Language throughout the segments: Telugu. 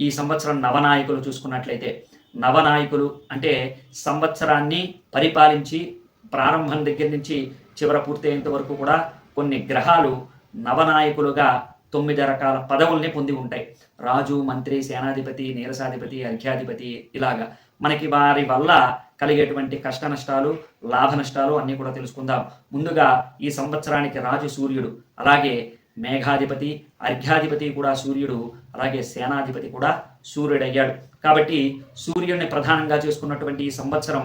ఈ సంవత్సరం నవనాయకులు చూసుకున్నట్లయితే నవనాయకులు అంటే సంవత్సరాన్ని పరిపాలించి ప్రారంభం దగ్గర నుంచి చివర పూర్తయ్యేంత వరకు కూడా కొన్ని గ్రహాలు నవనాయకులుగా తొమ్మిది రకాల పదవుల్ని పొంది ఉంటాయి. రాజు మంత్రి సేనాధిపతి నీరసాధిపతి అర్ఘ్యాధిపతి ఇలాగా. మనకి వారి వల్ల కలిగేటువంటి కష్ట నష్టాలు లాభ నష్టాలు అన్నీ కూడా తెలుసుకుందాం. ముందుగా ఈ సంవత్సరానికి రాజు సూర్యుడు అలాగే మేఘాధిపతి అర్ఘ్యాధిపతి కూడా సూర్యుడు అలాగే సేనాధిపతి కూడా సూర్యుడు అయ్యాడు కాబట్టి సూర్యుడిని ప్రధానంగా చేసుకున్నటువంటి ఈ సంవత్సరం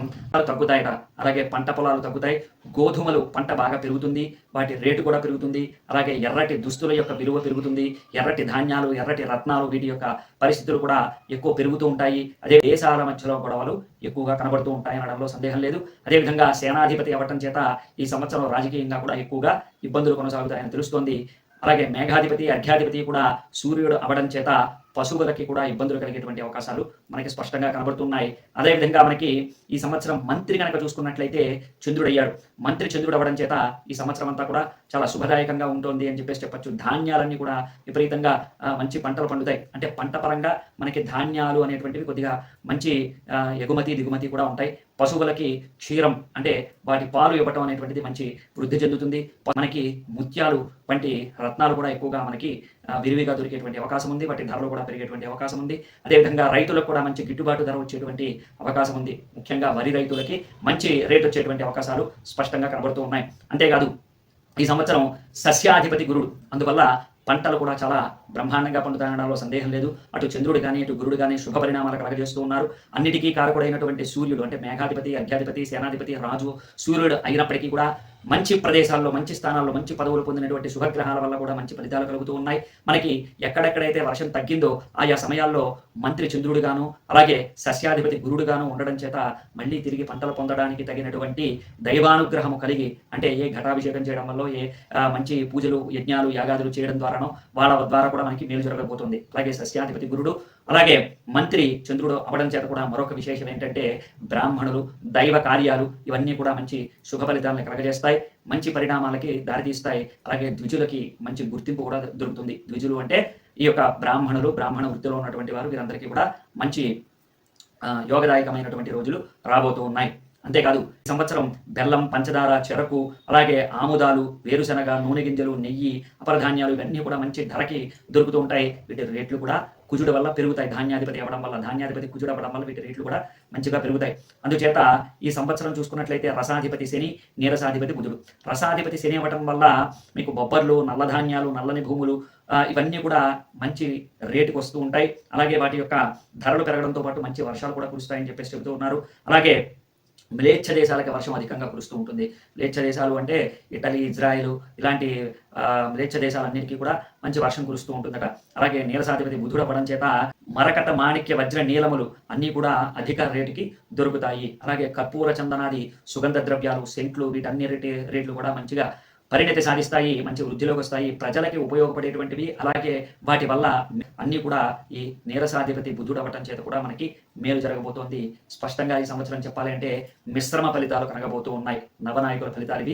తగ్గుతాయట అలాగే పంట పొలాలు తగ్గుతాయి గోధుమలు పంట బాగా పెరుగుతుంది వాటి రేటు కూడా పెరుగుతుంది అలాగే ఎర్రటి దుస్తుల యొక్క విలువ పెరుగుతుంది ఎర్రటి ధాన్యాలు ఎర్రటి రత్నాలు వీటి యొక్క పరిస్థితులు కూడా ఎక్కువ పెరుగుతూ ఉంటాయి. అదే దేశాల మధ్యలో గొడవలు ఎక్కువగా కనబడుతూ ఉంటాయి అనడంలో సందేహం లేదు. అదేవిధంగా సేనాధిపతి అవ్వటం చేత ఈ సంవత్సరం రాజకీయంగా కూడా ఎక్కువగా ఇబ్బందులు కొనసాగుతాయని తెలుస్తోంది. అలాగే మేఘాధిపతి అర్ఘ్యాధిపతి కూడా సూర్యుడు అవడం చేత పశువులకి కూడా ఇబ్బందులు కలిగేటువంటి అవకాశాలు మనకి స్పష్టంగా కనబడుతున్నాయి. అదేవిధంగా మనకి ఈ సంవత్సరం మంత్రి కనుక చూసుకున్నట్లయితే చంద్రుడు అయ్యాడు మంత్రి చంద్రుడు అవ్వడం చేత ఈ సంవత్సరం అంతా కూడా చాలా శుభదాయకంగా ఉంటుంది అని చెప్పేసి చెప్పచ్చు. ధాన్యాలన్నీ కూడా విపరీతంగా మంచి పంటలు పండుతాయి. అంటే పంట పరంగా మనకి ధాన్యాలు అనేటువంటివి కొద్దిగా మంచి ఎగుమతి దిగుమతి కూడా ఉంటాయి. పశువులకి క్షీరం అంటే వాటి పాలు ఇవ్వటం అనేటువంటిది మంచి వృద్ధి చెందుతుంది. మనకి ముత్యాలు వంటి రత్నాలు కూడా ఎక్కువగా మనకి విరివిగా దొరికేటువంటి అవకాశం ఉంది వాటి ధరలు కూడా పెరిగేటువంటి అవకాశం ఉంది. అదేవిధంగా రైతులకు కూడా మంచి గిట్టుబాటు ధర వచ్చేటువంటి అవకాశం ఉంది. ముఖ్యంగా వరి రైతులకి మంచి రేట్ వచ్చేటువంటి అవకాశాలు స్పష్టంగా కనబడుతూ ఉన్నాయి. అంతేకాదు ఈ సంవత్సరం సస్యాధిపతి గురుడు అందువల్ల పంటలు కూడా చాలా బ్రహ్మాండంగా పండుతాయనడంలో సందేహం లేదు. అటు చంద్రుడు కానీ ఇటు గురుడు కానీ శుభ పరిణామాలు కలగజేస్తూ ఉన్నారు. అన్నిటికీ కారకుడైనటువంటి సూర్యుడు అంటే మేఘాధిపతి అధ్యాధిపతి సేనాధిపతి రాజు సూర్యుడు అయినప్పటికీ కూడా మంచి ప్రదేశాల్లో మంచి స్థానాల్లో మంచి పదవులు పొందినటువంటి శుభగ్రహాల వల్ల కూడా మంచి ఫలితాలు కలుగుతూ ఉన్నాయి. మనకి ఎక్కడెక్కడైతే వర్షం తగ్గిందో ఆయా సమయాల్లో మంత్రి చంద్రుడుగాను అలాగే సస్యాధిపతి గురుడుగాను ఉండడం చేత మళ్ళీ తిరిగి పంటలు పొందడానికి తగినటువంటి దైవానుగ్రహము కలిగి అంటే ఏ ఘటాభిషేకం చేయడం వల్ల ఏ మంచి పూజలు యజ్ఞాలు యాగాదులు చేయడం ద్వారానో వాళ్ళ ద్వారా కూడా మనకి మేలు జరగబోతుంది. అలాగే సస్యాధిపతి గురుడు అలాగే మంత్రి చంద్రుడు అవడం చేత కూడా మరొక విశేషం ఏంటంటే బ్రాహ్మణులు దైవ కార్యాలు ఇవన్నీ కూడా మంచి శుభ ఫలితాలను కలగజేస్తాయి మంచి పరిణామాలకి దారితీస్తాయి అలాగే ద్విజులకి మంచి గుర్తింపు కూడా దొరుకుతుంది. ద్విజులు అంటే ఈ యొక్క బ్రాహ్మణులు బ్రాహ్మణ వృత్తిలో ఉన్నటువంటి వారు వీరందరికీ కూడా మంచి యోగదాయకమైనటువంటి రోజులు రాబోతూ ఉన్నాయి. అంతేకాదు ఈ సంవత్సరం బెల్లం పంచదార చెరకు అలాగే ఆముదాలు వేరుశనగ నూనె గింజలు నెయ్యి అపరధాన్యాలు ఇవన్నీ కూడా మంచి ధరకి దొరుకుతూ ఉంటాయి. వీటి రేట్లు కూడా కుజుడు వల్ల పెరుగుతాయి. ధాన్యాధిపతి అవ్వడం వల్ల ధాన్యాధిపతి కుజుడు అవ్వడం వల్ల వీటి రేట్లు కూడా మంచిగా పెరుగుతాయి. అందుచేత ఈ సంవత్సరం చూసుకున్నట్లయితే రసాధిపతి శని నీరసాధిపతి బుధుడు. రసాధిపతి శని అవ్వడం వల్ల మీకు బొబ్బర్లు నల్ల ధాన్యాలు నల్లని భూములు ఇవన్నీ కూడా మంచి రేటుకి వస్తూ ఉంటాయి. అలాగే వాటి యొక్క ధరలు పెరగడంతో పాటు మంచి వర్షాలు కూడా కురుస్తాయని చెప్పేసి చెబుతూ ఉన్నారు. అలాగే మ్లేచ్ఛ దేశాలకి వర్షం అధికంగా కురుస్తూ ఉంటుంది. మ్లేచ్ఛ దేశాలు అంటే ఇటలీ ఇజ్రాయిల్ ఇలాంటి ఆ, మ్లేచ్ఛ దేశాలన్నిటికీ కూడా మంచి వర్షం కురుస్తూ ఉంటుందట. అలాగే నీలసాధిపతి బుధుడు అవ్వడం చేత మరకట మాణిక్య వజ్ర నీలములు అన్నీ కూడా అధిక రేటుకి దొరుకుతాయి. అలాగే కర్పూర చందనాది సుగంధ ద్రవ్యాలు సెంట్లు వీటన్ని రేటు రేట్లు కూడా మంచిగా పరిణతి సాధిస్తాయి మంచి వృద్ధిలోకి వస్తాయి ప్రజలకి ఉపయోగపడేటువంటివి అలాగే వాటి వల్ల అన్నీ కూడా ఈ నీరసాధిపతి బుద్ధుడు అవ్వటం చేత కూడా మనకి మేలు జరగబోతోంది. స్పష్టంగా ఈ సంవత్సరం చెప్పాలంటే మిశ్రమ ఫలితాలు కనగబోతూ ఉన్నాయి. నవనాయకుల ఫలితాలు ఇవి.